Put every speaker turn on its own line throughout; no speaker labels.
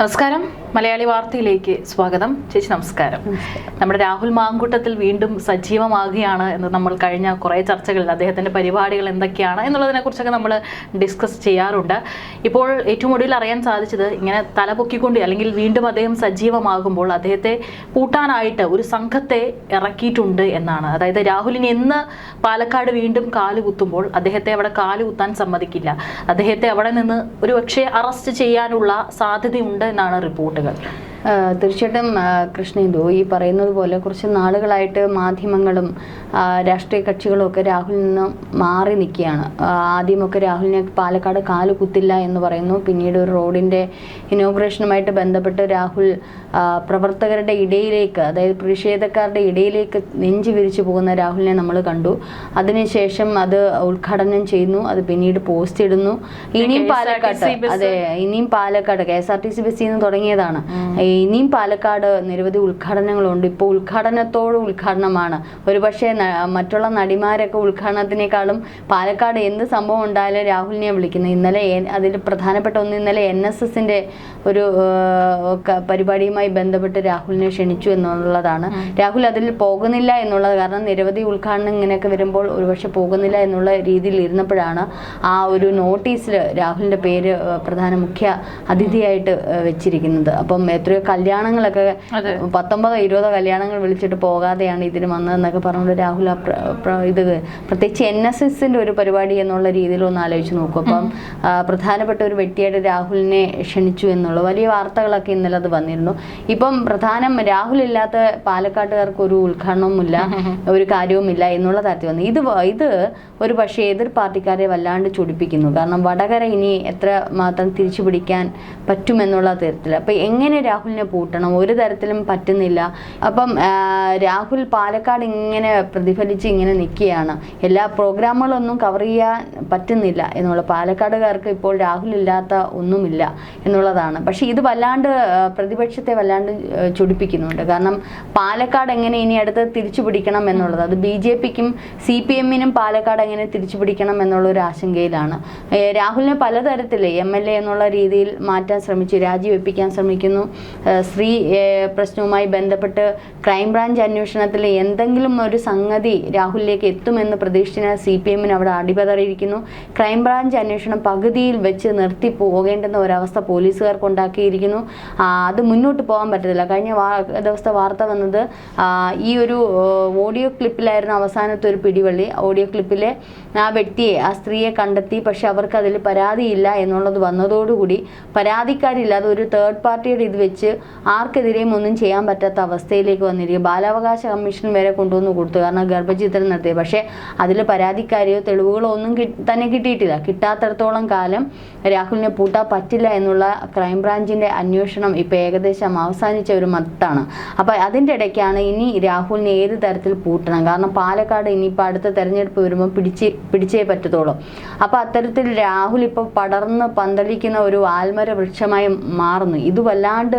നമസ്കാരം. മലയാളി വാർത്തയിലേക്ക് സ്വാഗതം. ചേച്ചി നമസ്കാരം. നമ്മുടെ രാഹുൽ മാങ്കൂട്ടത്തിൽ വീണ്ടും സജീവമാകുകയാണ് എന്ന് നമ്മൾ കഴിഞ്ഞ കുറേ ചർച്ചകളിൽ അദ്ദേഹത്തിന്റെ പരിപാടികൾ എന്തൊക്കെയാണ് എന്നുള്ളതിനെ കുറിച്ചൊക്കെ നമ്മൾ ഡിസ്കസ് ചെയ്യാറുണ്ട്. ഇപ്പോൾ ഏറ്റവും ഒടുവിൽ അറിയാൻ സാധിച്ചത് ഇങ്ങനെ തല പൊക്കിക്കൊണ്ട് അല്ലെങ്കിൽ വീണ്ടും അദ്ദേഹം സജീവമാകുമ്പോൾ അദ്ദേഹത്തെ പൂട്ടാനായിട്ട് ഒരു സംഘത്തെ ഇറക്കിയിട്ടുണ്ട് എന്നാണ്. അതായത് രാഹുലിന് എന്ന് പാലക്കാട് വീണ്ടും കാൽ കുത്തുമ്പോൾ അദ്ദേഹത്തെ അവിടെ കാൽ കുത്താൻ സമ്മതിക്കില്ല. അദ്ദേഹത്തെ അവിടെ നിന്ന് ഒരു പക്ഷേ അറസ്റ്റ് ചെയ്യാനുള്ള സാധ്യതയുണ്ട് എന്നാണ് റിപ്പോർട്ടുകൾ
ആ, തീർച്ചയായിട്ടും കൃഷ്ണേന്ദു ഈ പറയുന്നത് പോലെ കുറച്ച് നാളുകളായിട്ട് മാധ്യമങ്ങളും രാഷ്ട്രീയ കക്ഷികളും ഒക്കെ രാഹുലിൽ നിന്ന് മാറി നിൽക്കുകയാണ്. ആദ്യമൊക്കെ രാഹുലിനെ പാലക്കാട് കാൽ കുത്തില്ല എന്ന് പറയുന്നു. പിന്നീട് ഒരു റോഡിന്റെ ഇനോഗ്രേഷനുമായിട്ട് ബന്ധപ്പെട്ട് രാഹുൽ പ്രവർത്തകരുടെ ഇടയിലേക്ക് അതായത് പ്രതിഷേധക്കാരുടെ ഇടയിലേക്ക് നെഞ്ചു വിരിച്ചു പോകുന്ന രാഹുലിനെ നമ്മൾ കണ്ടു. അതിനുശേഷം അത് ഉദ്ഘാടനം ചെയ്യുന്നു. അത് പിന്നീട് പോസ്റ്റ് ഇടുന്നു. ഇനിയും
പാലക്കാട്
അതെ ഇനിയും Palakkad K S R T C ബസ്സിൽ നിന്ന് തുടങ്ങിയതാണ്. ഇനിയും പാലക്കാട് നിരവധി ഉദ്ഘാടനങ്ങളുണ്ട്. ഇപ്പോൾ ഉദ്ഘാടനത്തോട് ഉദ്ഘാടനമാണ്. ഒരുപക്ഷെ മറ്റുള്ള നടിമാരൊക്കെ ഉദ്ഘാടനത്തിനേക്കാളും പാലക്കാട് എന്ത് സംഭവം ഉണ്ടായാലും രാഹുലിനെ വിളിക്കുന്നത്. ഇന്നലെ അതിൽ പ്രധാനപ്പെട്ട ഒന്ന് ഇന്നലെ എൻ എസ് എസിന്റെ ഒരു പരിപാടിയുമായി ബന്ധപ്പെട്ട് രാഹുലിനെ ക്ഷണിച്ചു എന്നുള്ളതാണ്. രാഹുൽ അതിൽ പോകുന്നില്ല എന്നുള്ളത് കാരണം നിരവധി ഉദ്ഘാടനം ഇങ്ങനെയൊക്കെ വരുമ്പോൾ ഒരുപക്ഷെ പോകുന്നില്ല എന്നുള്ള രീതിയിൽ ഇരുന്നപ്പോഴാണ് ആ ഒരു നോട്ടീസിൽ രാഹുലിന്റെ പേര് പ്രധാന മുഖ്യ അതിഥിയായിട്ട് വെച്ചിരിക്കുന്നത്. അപ്പം എത്രയോ കല്യാണങ്ങളൊക്കെ
അതെ.
പത്തൊമ്പതോ ഇരുപതോ കല്യാണങ്ങൾ വിളിച്ചിട്ട് പോകാതെയാണ് ഇതിന് വന്നതെന്നൊക്കെ പറഞ്ഞുകൊണ്ട് രാഹുൽ ഇത് പ്രത്യേകിച്ച് എൻ എസ് എസിന്റെ ഒരു പരിപാടി എന്നുള്ള രീതിയിൽ ഒന്ന് ആലോചിച്ച് നോക്കും. അപ്പം പ്രധാനപ്പെട്ട ഒരു വ്യക്തിയായിട്ട് രാഹുലിനെ ക്ഷണിച്ചു എന്നുള്ള വലിയ വാർത്തകളൊക്കെ ഇന്നലെ അത് വന്നിരുന്നു. ഇപ്പം പ്രധാനം രാഹുൽ ഇല്ലാത്ത പാലക്കാട്ടുകാർക്ക് ഒരു ഉദ്ഘാടനവുമില്ല ഒരു കാര്യവുമില്ല എന്നുള്ള തരത്തിൽ വന്നു. ഇത് ഇത് ഒരു പക്ഷേ എതിർ പാർട്ടിക്കാരെ വല്ലാണ്ട് ചൊടിപ്പിക്കുന്നു. കാരണം വടകര ഇനി എത്ര മാത്രം തിരിച്ചു പിടിക്കാൻ പറ്റുമെന്നുള്ള തരത്തിൽ അപ്പം എങ്ങനെ രാഹുലിനെ പൂട്ടണം. ഒരു തരത്തിലും പറ്റുന്നില്ല. അപ്പം രാഹുൽ പാലക്കാട് ഇങ്ങനെ പ്രതിഫലിച്ച് ഇങ്ങനെ നിൽക്കുകയാണ്. എല്ലാ പ്രോഗ്രാമുകളൊന്നും കവർ ചെയ്യാൻ പറ്റുന്നില്ല എന്നുള്ള പാലക്കാടുകാർക്ക് ഇപ്പോൾ രാഹുൽ ഇല്ലാത്ത ഒന്നുമില്ല എന്നുള്ളതാണ്. പക്ഷേ ഇത് വല്ലാണ്ട് പ്രതിപക്ഷത്തെ വല്ലാണ്ട് ചൊടിപ്പിക്കുന്നുണ്ട്. കാരണം പാലക്കാട് എങ്ങനെ ഇനി അടുത്ത് തിരിച്ചു പിടിക്കണം എന്നുള്ളത്? അത് ബി ജെ പിക്കും സി പി എമ്മിനും പാലക്കാട് എങ്ങനെ തിരിച്ചു പിടിക്കണം എന്നുള്ള ഒരു ആശങ്കയിലാണ്. രാഹുലിനെ പലതരത്തിൽ എം എൽ എ എന്നുള്ള രീതിയിൽ മാറ്റാൻ ശ്രമിച്ചു രാജിവെപ്പിക്കാൻ ശ്രമിക്കുന്നു. സ്ത്രീ പ്രശ്നവുമായി ബന്ധപ്പെട്ട് ക്രൈംബ്രാഞ്ച് അന്വേഷണത്തിൽ എന്തെങ്കിലും ഒരു സംഗതി രാഹുലിലേക്ക് എത്തുമെന്ന് പ്രതീക്ഷിച്ച സി പി എമ്മിന് അവിടെ അടിപതറിയിരിക്കുന്നു. ക്രൈംബ്രാഞ്ച് അന്വേഷണം പകുതിയിൽ വെച്ച് നിർത്തി പോകേണ്ടുന്ന ഒരവസ്ഥ പോലീസുകാർക്ക് ഉണ്ടാക്കിയിരിക്കുന്നു. ആ, അത് മുന്നോട്ട് പോകാൻ പറ്റത്തില്ല. കഴിഞ്ഞ ദിവസത്തെ വാർത്ത വന്നത് ഈ ഒരു ഓഡിയോ ക്ലിപ്പിലായിരുന്നു അവസാനത്തെ ഒരു പിടിവള്ളി. ഓഡിയോ ക്ലിപ്പിലെ ആ വ്യക്തിയെ ആ സ്ത്രീയെ കണ്ടെത്തി പക്ഷെ അവർക്ക് അതിൽ പരാതിയില്ല എന്നുള്ളത് വന്നതോടുകൂടി പരാതിക്കാരില്ലാതെ ഒരു തേർഡ് പാർട്ടിയുടെ ഇത് വെച്ച് ആർക്കെതിരെയും ഒന്നും ചെയ്യാൻ പറ്റാത്ത അവസ്ഥയിലേക്ക് വന്നിരിക്കും. ബാലാവകാശ കമ്മീഷൻ വരെ കൊണ്ടുവന്ന് കൊടുത്തു. കാരണം ഗർഭചിത്രം നടത്തി പക്ഷേ അതിൽ പരാതിക്കാരെയോ തെളിവുകളോ ഒന്നും തന്നെ കിട്ടിയിട്ടില്ല. കിട്ടാത്തടത്തോളം കാലം രാഹുലിനെ പൂട്ടാൻ പറ്റില്ല എന്നുള്ള ക്രൈംബ്രാഞ്ചിന്റെ അന്വേഷണം ഇപ്പോൾ ഏകദേശം അവസാനിച്ച ഒരു മത്താണ്. അപ്പോൾ അതിന്റെ ഇടയ്ക്കാണ് ഇനി രാഹുലിനെ ഏത് തരത്തിൽ പൂട്ടണം? കാരണം പാലക്കാട് ഇനിയിപ്പോൾ അടുത്ത തെരഞ്ഞെടുപ്പ് വരുമ്പോൾ പിടിച്ച് പിടിച്ചേ പറ്റത്തുള്ളൂ. അപ്പോൾ അത്തരത്തിൽ രാഹുൽ ഇപ്പോൾ പടർന്ന് പന്തളിക്കുന്ന ഒരു ആൽമര വൃക്ഷമായി മാറുന്നു. ഇത് വല്ലാണ്ട്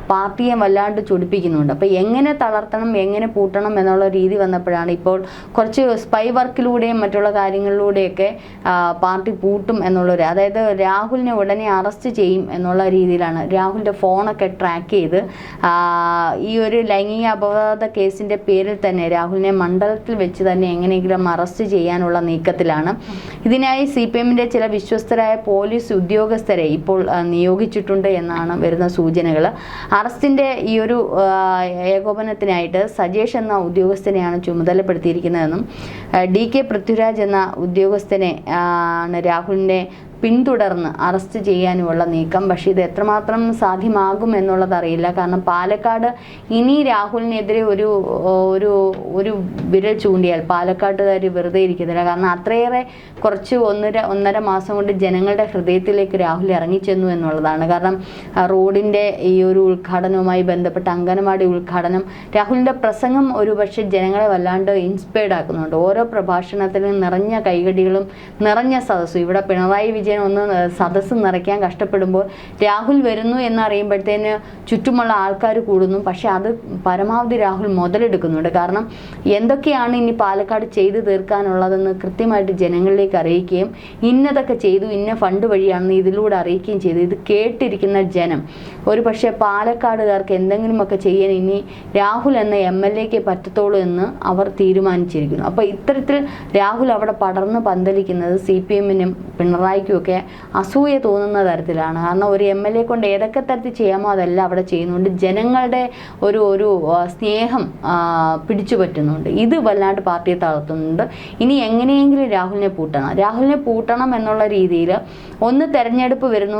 പാർട്ടിയെ വല്ലാണ്ട് ചൊടിപ്പിക്കുന്നുണ്ട്. അപ്പോൾ എങ്ങനെ തളർത്തണം എങ്ങനെ പൂട്ടണം എന്നുള്ള രീതി വന്നപ്പോഴാണ് ഇപ്പോൾ കുറച്ച് സ്പൈ വർക്കിലൂടെയും മറ്റുള്ള കാര്യങ്ങളിലൂടെയൊക്കെ പാർട്ടി പൂട്ടും എന്നുള്ളൊരു അതായത് രാഹുലിനെ ഉടനെ അറസ്റ്റ് ചെയ്യും എന്നുള്ള രീതിയിലാണ് രാഹുലിന്റെ ഫോണൊക്കെ ട്രാക്ക് ചെയ്ത് ഈ ഒരു ലൈംഗിക അപവാദ കേസിന്റെ പേരിൽ തന്നെ രാഹുലിനെ മണ്ഡലത്തിൽ വെച്ച് തന്നെ എങ്ങനെയെങ്കിലും അറസ്റ്റ് ചെയ്യാനുള്ള നീക്കത്തിലാണ്. ഇതിനായി സി പി എമ്മിന്റെ ചില വിശ്വസ്തരായ പോലീസ് ഉദ്യോഗസ്ഥരെ ഇപ്പോൾ നിയോഗിച്ചിട്ടുണ്ട് എന്നാണ് വരുന്ന സൂചനകൾ അറസ്റ്റിന്റെ ഈ ഒരു ഏകോപനത്തിനായിട്ട് സജേഷ് എന്ന ഉദ്യോഗസ്ഥനെയാണ് ചുമതലപ്പെടുത്തിയിരിക്കുന്നതെന്നും ഡി കെ പൃഥ്വിരാജ് എന്ന ഉദ്യോഗസ്ഥനെ ആണ് രാഹുലിനെ പിന്തുടർന്ന് അറസ്റ്റ് ചെയ്യാനുമുള്ള നീക്കം. പക്ഷേ ഇത് എത്രമാത്രം സാധ്യമാകും എന്നുള്ളതറിയില്ല കാരണം പാലക്കാട് ഇനി രാഹുലിനെതിരെ ഒരു ഒരു ഒരു വിരൽ ചൂണ്ടിയാൽ പാലക്കാട്ടുകാർ വെറുതെ ഇരിക്കുന്നില്ല. കാരണം അത്രയേറെ കുറച്ച് ഒന്നര ഒന്നര മാസം കൊണ്ട് ജനങ്ങളുടെ ഹൃദയത്തിലേക്ക് രാഹുൽ ഇറങ്ങിച്ചെന്നു എന്നുള്ളതാണ്. കാരണം റോഡിന്റെ ഈ ഒരു ഉദ്ഘാടനവുമായി ബന്ധപ്പെട്ട അംഗനവാടി ഉദ്ഘാടനം രാഹുലിന്റെ പ്രസംഗം ഒരു പക്ഷേ ജനങ്ങളെ വല്ലാണ്ട് ഇൻസ്പയർഡ് ആക്കുന്നുണ്ട്. ഓരോ പ്രഭാഷണത്തിലും നിറഞ്ഞ കൈകടികളും നിറഞ്ഞ സദസ്സും. ഇവിടെ പിണറായി വിജയൻ വിജയൻ ഒന്ന് സദസ്സ് നിറയ്ക്കാൻ കഷ്ടപ്പെടുമ്പോൾ രാഹുൽ വരുന്നു എന്നറിയുമ്പോഴത്തേന് ചുറ്റുമുള്ള ആൾക്കാർ കൂടുന്നു. പക്ഷെ അത് പരമാവധി രാഹുൽ മുതലെടുക്കുന്നുണ്ട്. കാരണം എന്തൊക്കെയാണ് ഇനി പാലക്കാട് ചെയ്തു തീർക്കാനുള്ളതെന്ന് കൃത്യമായിട്ട് ജനങ്ങളിലേക്ക് അറിയിക്കുകയും ഇന്നതൊക്കെ ചെയ്തു ഇന്ന ഫണ്ട് വഴിയാണെന്ന് ഇതിലൂടെ അറിയിക്കുകയും ചെയ്തു. ഇത് കേട്ടിരിക്കുന്ന ജനം. ഒരു പക്ഷേ പാലക്കാടുകാർക്ക് എന്തെങ്കിലുമൊക്കെ ചെയ്യാൻ ഇനി രാഹുൽ എന്ന എം എൽ എക്ക് പറ്റത്തുള്ളൂ എന്ന് അവർ തീരുമാനിച്ചിരിക്കുന്നു. അപ്പോൾ ഇത്തരത്തിൽ രാഹുൽ അവിടെ പടർന്ന് പന്തലിക്കുന്നത് സി പി എമ്മിനും പിണറായിക്കും ഒക്കെ അസൂയ തോന്നുന്ന തരത്തിലാണ്. കാരണം ഒരു എം എൽ എ കൊണ്ട് ഏതൊക്കെ തരത്തിൽ ചെയ്യാമോ അതെല്ലാം അവിടെ ചെയ്യുന്നുണ്ട്. ജനങ്ങളുടെ ഒരു ഒരു സ്നേഹം പിടിച്ചു പറ്റുന്നുണ്ട്. ഇത് വല്ലാണ്ട് പാർട്ടിയെ തളർത്തുന്നുണ്ട്. ഇനി എങ്ങനെയെങ്കിലും രാഹുലിനെ പൂട്ടണം. രാഹുലിനെ പൂട്ടണം എന്നുള്ള രീതിയിൽ ഒന്ന് തെരഞ്ഞെടുപ്പ് വരുന്നു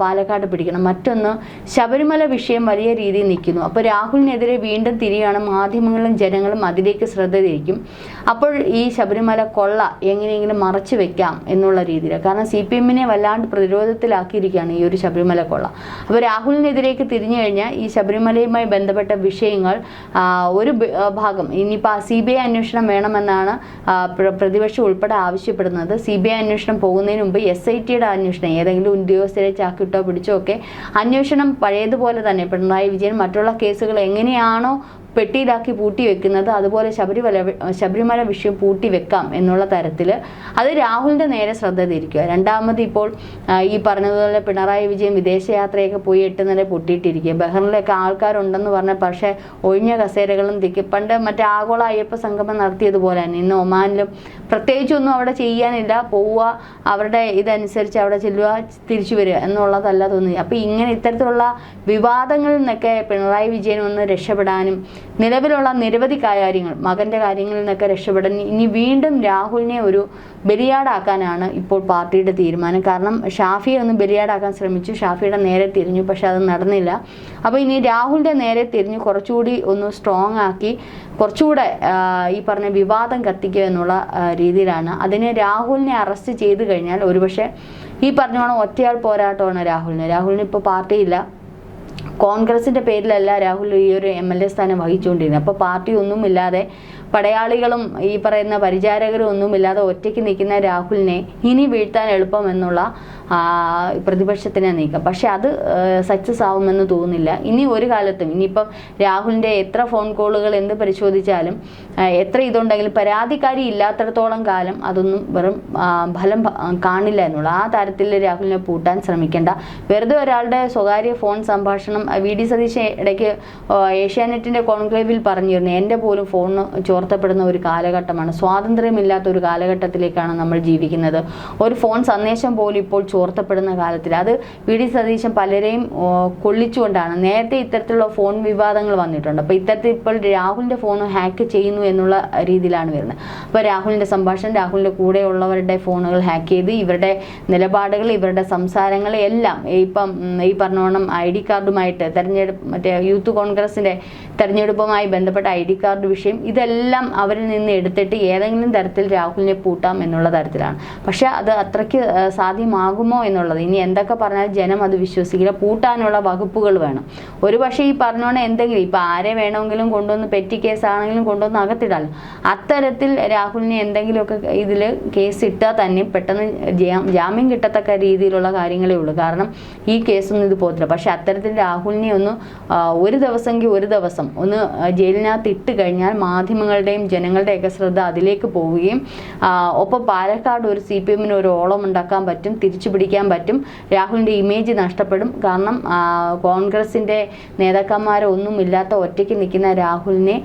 പാലക്കാട് പിടിക്കണം. മറ്റൊന്ന് ശബരിമല വിഷയം വലിയ രീതിയിൽ നിൽക്കുന്നു. അപ്പോൾ രാഹുലിനെതിരെ വീണ്ടും തിരിയാണ് മാധ്യമങ്ങളും ജനങ്ങളും അതിലേക്ക് ശ്രദ്ധ തിരിക്കും. അപ്പോൾ ഈ ശബരിമല കൊള്ള എങ്ങനെയെങ്കിലും മറച്ചു വെക്കാം എന്നുള്ള രീതിയിൽ കാരണം സി പി എമ്മിനെ വല്ലാണ്ട് പ്രതിരോധത്തിലാക്കിയിരിക്കുകയാണ് ഈ ഒരു ശബരിമല കൊള്ള. അപ്പോൾ രാഹുലിനെതിരേക്ക് തിരിഞ്ഞു കഴിഞ്ഞാൽ ഈ ശബരിമലയുമായി ബന്ധപ്പെട്ട വിഷയങ്ങൾ ഒരു ഭാഗം ഇനിയിപ്പോൾ സി ബി ഐ അന്വേഷണം വേണമെന്നാണ് പ്രതിപക്ഷം ഉൾപ്പെടെ ആവശ്യപ്പെടുന്നത്. സി ബി ഐ അന്വേഷണം പോകുന്നതിന് മുമ്പ് എസ് ഐ ടിയുടെ അന്വേഷണം ഏതെങ്കിലും ഉദ്യോഗസ്ഥരെ ചാക്കിട്ടോ പിടിച്ചോ ഒക്കെ അന്വേഷണം പഴയതുപോലെ തന്നെ. പിണറായി വിജയൻ മറ്റുള്ള കേസുകൾ എങ്ങനെയാണോ പെട്ടിയിലാക്കി പൂട്ടി വെക്കുന്നത് അതുപോലെ ശബരിമല ശബരിമല വിഷയം പൂട്ടി വെക്കാം എന്നുള്ള തരത്തിൽ അത് രാഹുലിന്റെ നേരെ ശ്രദ്ധ തിരിക്കുക. രണ്ടാമത് ഇപ്പോൾ ഈ പറഞ്ഞതുപോലെ പിണറായി വിജയൻ വിദേശയാത്രയൊക്കെ പോയി എട്ട് നില പൊട്ടിയിട്ടിരിക്കുക ബഹ്റിനിലൊക്കെ ആൾക്കാരുണ്ടെന്ന് പറഞ്ഞ പക്ഷേ ഒഴിഞ്ഞ കസേരകളും തിക്കി. പണ്ട് മറ്റേ ആഗോള അയ്യപ്പ സംഗമം നടത്തിയതുപോലെ തന്നെ ഇന്ന് ഒമാനിലും പ്രത്യേകിച്ചൊന്നും അവിടെ ചെയ്യാനില്ല. പോവുക അവരുടെ ഇതനുസരിച്ച് അവിടെ ചെല്ലുക തിരിച്ചു വരിക എന്നുള്ളതല്ല തോന്നി അപ്പോൾ ഇങ്ങനെ ഇത്തരത്തിലുള്ള വിവാദങ്ങളിൽ നിന്നൊക്കെ പിണറായി വിജയൻ ഒന്ന് രക്ഷപ്പെടാനും നിലവിലുള്ള നിരവധി കാര്യങ്ങൾ മകന്റെ കാര്യങ്ങളിൽ നിന്നൊക്കെ രക്ഷപ്പെടാൻ ഇനി വീണ്ടും രാഹുലിനെ ഒരു ബലിയാടാക്കാനാണ് ഇപ്പോൾ പാർട്ടിയുടെ തീരുമാനം. കാരണം ഷാഫിയെ ഒന്ന് ബലിയാടാക്കാൻ ശ്രമിച്ചു. ഷാഫിയുടെ നേരെ തിരിഞ്ഞു പക്ഷെ അത് നടന്നില്ല. അപ്പോൾ ഇനി രാഹുലിന്റെ നേരെ തിരിഞ്ഞു കുറച്ചുകൂടി ഒന്ന് സ്ട്രോങ് ആക്കി കുറച്ചുകൂടെ ഈ പറഞ്ഞ വിവാദം കത്തിക്കുക എന്നുള്ള രീതിയിലാണ്. അതിന് രാഹുലിനെ അറസ്റ്റ് ചെയ്ത് കഴിഞ്ഞാൽ ഒരുപക്ഷെ ഈ പറഞ്ഞോണം ഒറ്റയാൾ പോരാട്ടമാണ് രാഹുലിന്. രാഹുലിന് ഇപ്പോൾ പാർട്ടിയില്ല. കോൺഗ്രസിന്റെ പേരിലല്ല രാഹുൽ ഈ ഒരു എം എൽ എ സ്ഥാനം വഹിച്ചുകൊണ്ടിരുന്നത്. അപ്പോൾ പാർട്ടി ഒന്നുമില്ലാതെ പടയാളികളും ഈ പറയുന്ന പരിചാരകരും ഒന്നുമില്ലാതെ ഒറ്റയ്ക്ക് നിൽക്കുന്ന രാഹുലിനെ ഇനി വീഴ്ത്താൻ എളുപ്പമെന്നുള്ള പ്രതിപക്ഷത്തിനെ നീക്കം. പക്ഷെ അത് സക്സസ് ആവുമെന്ന് തോന്നുന്നില്ല. ഇനി ഒരു കാലത്തും ഇനിയിപ്പം രാഹുലിന്റെ എത്ര ഫോൺ കോളുകൾ എന്ത് പരിശോധിച്ചാലും എത്ര ഇതുണ്ടെങ്കിലും പരാതിക്കാരി ഇല്ലാത്തടത്തോളം കാലം അതൊന്നും വെറും ഫലം കാണില്ല എന്നുള്ളു. ആ തരത്തിൽ രാഹുലിനെ പൂട്ടാൻ ശ്രമിക്കേണ്ട. വെറുതെ ഒരാളുടെ സ്വകാര്യ ഫോൺ സംഭാഷണം വി ഡി സതീശ് ഇടയ്ക്ക് ഏഷ്യാനെറ്റിന്റെ കോൺക്ലേവിൽ പറഞ്ഞിരുന്നു എന്റെ പോലും ഫോൺ ചോർത്തപ്പെടുന്ന ഒരു കാലഘട്ടമാണ്. സ്വാതന്ത്ര്യമില്ലാത്ത ഒരു കാലഘട്ടത്തിലേക്കാണ് നമ്മൾ ജീവിക്കുന്നത്. ഒരു ഫോൺ സന്ദേശം പോലും ഇപ്പോൾ ചോർത്തപ്പെടുന്ന കാലത്തിൽ. അത് വി ഡി സതീശൻ പലരെയും കൊള്ളിച്ചുകൊണ്ടാണ്. നേരത്തെ ഇത്തരത്തിലുള്ള ഫോൺ വിവാദങ്ങൾ വന്നിട്ടുണ്ട്. അപ്പോൾ ഇത്തരത്തിൽ ഇപ്പോൾ രാഹുലിന്റെ ഫോൺ ഹാക്ക് ചെയ്യുന്നു എന്നുള്ള രീതിയിലാണ് വരുന്നത്. അപ്പോൾ രാഹുലിന്റെ സംഭാഷണം രാഹുലിന്റെ കൂടെയുള്ളവരുടെ ഫോണുകൾ ഹാക്ക് ചെയ്ത് ഇവരുടെ നിലപാടുകൾ ഇവരുടെ സംസാരങ്ങൾ എല്ലാം ഇപ്പം ഈ പറഞ്ഞോണം ഐ ഡി കാർഡുമായിട്ട് തെരഞ്ഞെടുപ്പ് മറ്റേ യൂത്ത് കോൺഗ്രസിന്റെ തെരഞ്ഞെടുപ്പുമായി ബന്ധപ്പെട്ട ഐ ഡി കാർഡ് വിഷയം ഇതെല്ലാം അവരിൽ നിന്ന് എടുത്തിട്ട് ഏതെങ്കിലും തരത്തിൽ രാഹുലിനെ പൂട്ടാം എന്നുള്ള തരത്തിലാണ്. പക്ഷെ അത് അത്രയ്ക്ക് സാധ്യമാകുമോ എന്നുള്ളത് ഇനി എന്തൊക്കെ പറഞ്ഞാൽ ജനം അത് വിശ്വസിക്കില്ല. പൂട്ടാനുള്ള വകുപ്പുകൾ വേണം. ഒരു പക്ഷേ ഈ പറഞ്ഞോണെ എന്തെങ്കിലും ഇപ്പം ആരെ വേണമെങ്കിലും കൊണ്ടുവന്ന് പെറ്റി കേസാണെങ്കിലും കൊണ്ടുവന്ന് അകത്തിടാൽ അത്തരത്തിൽ രാഹുലിനെ എന്തെങ്കിലുമൊക്കെ ഇതിൽ കേസ് ഇട്ടാൽ തന്നെ പെട്ടെന്ന് ജാമ്യം കിട്ടത്തക്ക രീതിയിലുള്ള കാര്യങ്ങളേ ഉള്ളൂ. കാരണം ഈ കേസൊന്നും ഇത് പോകത്തില്ല. പക്ഷെ അത്തരത്തിൽ രാഹുലിനെ ഒന്ന് ഒരു ദിവസമെങ്കിൽ ഒരു ദിവസം ഒന്ന് ജയിലിനകത്ത് ഇട്ട് കഴിഞ്ഞാൽ മാധ്യമങ്ങളുടെയും ജനങ്ങളുടെയൊക്കെ ശ്രദ്ധ അതിലേക്ക് പോവുകയും ഒപ്പം പാലക്കാട് ഒരു സി പി എമ്മിന് ഒരു ഓളം ഉണ്ടാക്കാൻ പറ്റും തിരിച്ചു പിടിക്കാൻ പറ്റും രാഹുലിന്റെ ഇമേജ് നഷ്ടപ്പെടും. കാരണം കോൺഗ്രസിന്റെ നേതാക്കന്മാരൊന്നും ഒന്നുമില്ലാത്ത ഒറ്റയ്ക്ക് നിൽക്കുന്ന രാഹുലിനെ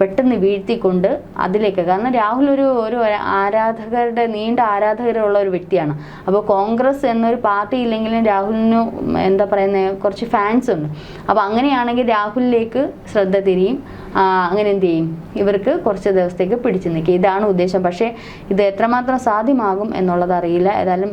പെട്ടെന്ന് വീഴ്ത്തിക്കൊണ്ട് അതിലേക്ക്. കാരണം രാഹുൽ ഒരു ഒരു ആരാധകരുടെ നീണ്ട ആരാധകരുള്ള ഒരു വ്യക്തിയാണ്. അപ്പോൾ കോൺഗ്രസ് എന്നൊരു പാർട്ടി ഇല്ലെങ്കിലും രാഹുലിന് എന്താ പറയുന്നത് കുറച്ച് ഫാൻസ് ഉണ്ട്. അപ്പോൾ അങ്ങനെയാണെങ്കിൽ രാഹുലിലേക്ക് ശ്രദ്ധ തിരിയും. ആ, അങ്ങനെ എന്ത് ചെയ്യും? ഇവർക്ക് കുറച്ച് ദിവസത്തേക്ക് പിടിച്ചു നിൽക്കുക ഇതാണ് ഉദ്ദേശം. പക്ഷേ ഇത് എത്രമാത്രം സാധ്യമാകും എന്നുള്ളത് അറിയില്ല. ഏതായാലും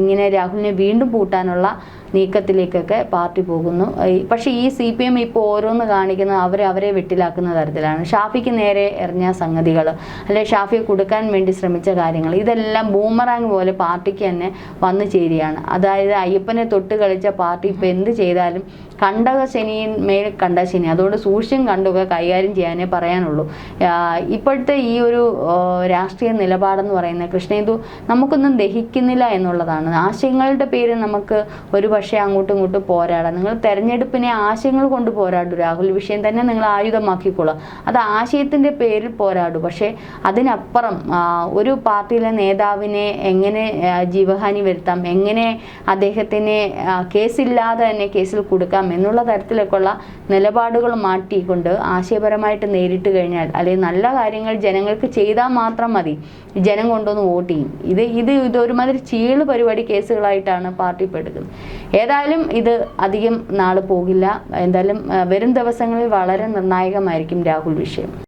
ഇങ്ങനെ രാഹുലിനെ വീണ്ടും പൂട്ടാനുള്ള നീക്കത്തിലേക്കൊക്കെ പാർട്ടി പോകുന്നു. പക്ഷേ ഈ സി പി എം ഇപ്പോൾ ഓരോന്ന് കാണിക്കുന്നത് അവരെ അവരെ വെട്ടിലാക്കുന്ന തരത്തിലാണ്. ഷാഫിക്ക് നേരെ എറിഞ്ഞ സംഗതികൾ അല്ലെ ഷാഫിയെ കൊടുക്കാൻ വേണ്ടി ശ്രമിച്ച കാര്യങ്ങൾ ഇതെല്ലാം ബൂമറാങ് പോലെ പാർട്ടിക്ക് തന്നെ വന്നു ചേരുകയാണ്. അതായത് അയ്യപ്പനെ തൊട്ട് കളിച്ച പാർട്ടി ഇപ്പം എന്ത് ചെയ്താലും കണ്ടക ശനിയിൽ മേൽ കണ്ട ശനി. അതുകൊണ്ട് സൂക്ഷ്യം കണ്ടുക കൈകാര്യം ചെയ്യാനേ പറയാനുള്ളൂ. ആ, ഇപ്പോഴത്തെ ഈ ഒരു ആ, രാഷ്ട്രീയ നിലപാടെന്ന് പറയുന്നത് കൃഷ്ണേന്ദു നമുക്കൊന്നും ദഹിക്കുന്നില്ല എന്നുള്ളതാണ്. ആശയങ്ങളുടെ പേര് നമുക്ക് ഒരു പക്ഷേ അങ്ങോട്ടും ഇങ്ങോട്ടും പോരാടാം. നിങ്ങൾ തെരഞ്ഞെടുപ്പിനെ ആശയങ്ങൾ കൊണ്ട് പോരാടൂ രാഹുൽ. വിഷയം തന്നെ നിങ്ങൾ ആയുധമാക്കിക്കൊള്ളുക അത് ആശയത്തിന്റെ പേരിൽ പോരാടൂ. പക്ഷേ അതിനപ്പുറം ഒരു പാർട്ടിയിലെ നേതാവിനെ എങ്ങനെ ജീവഹാനി വരുത്താം എങ്ങനെ അദ്ദേഹത്തിനെ ആ, കേസില്ലാതെ തന്നെ കേസിൽ കൊടുക്കാം എന്നുള്ള തരത്തിലൊക്കെയുള്ള നിലപാടുകൾ മാറ്റിക്കൊണ്ട് ആശയപരമായിട്ട് നേരിട്ട് കഴിഞ്ഞാൽ അല്ലെങ്കിൽ നല്ല കാര്യങ്ങൾ ജനങ്ങൾക്ക് ചെയ്താൽ മാത്രം മതി. ജനം കൊണ്ടുവന്ന് വോട്ട് ചെയ്യും. ഇത് ഇത് ഇത് ഒരുമാതിരി ചീൾ പരിപാടി കേസുകളായിട്ടാണ് പാർട്ടി പെടുക്കുന്നത് ഏതായാലും ഇത് അധികം നാൾ പോകില്ല. എന്തായാലും വരും ദിവസങ്ങളിൽ വളരെ നിർണായകമായിരിക്കും രാഹുൽ വിഷയം.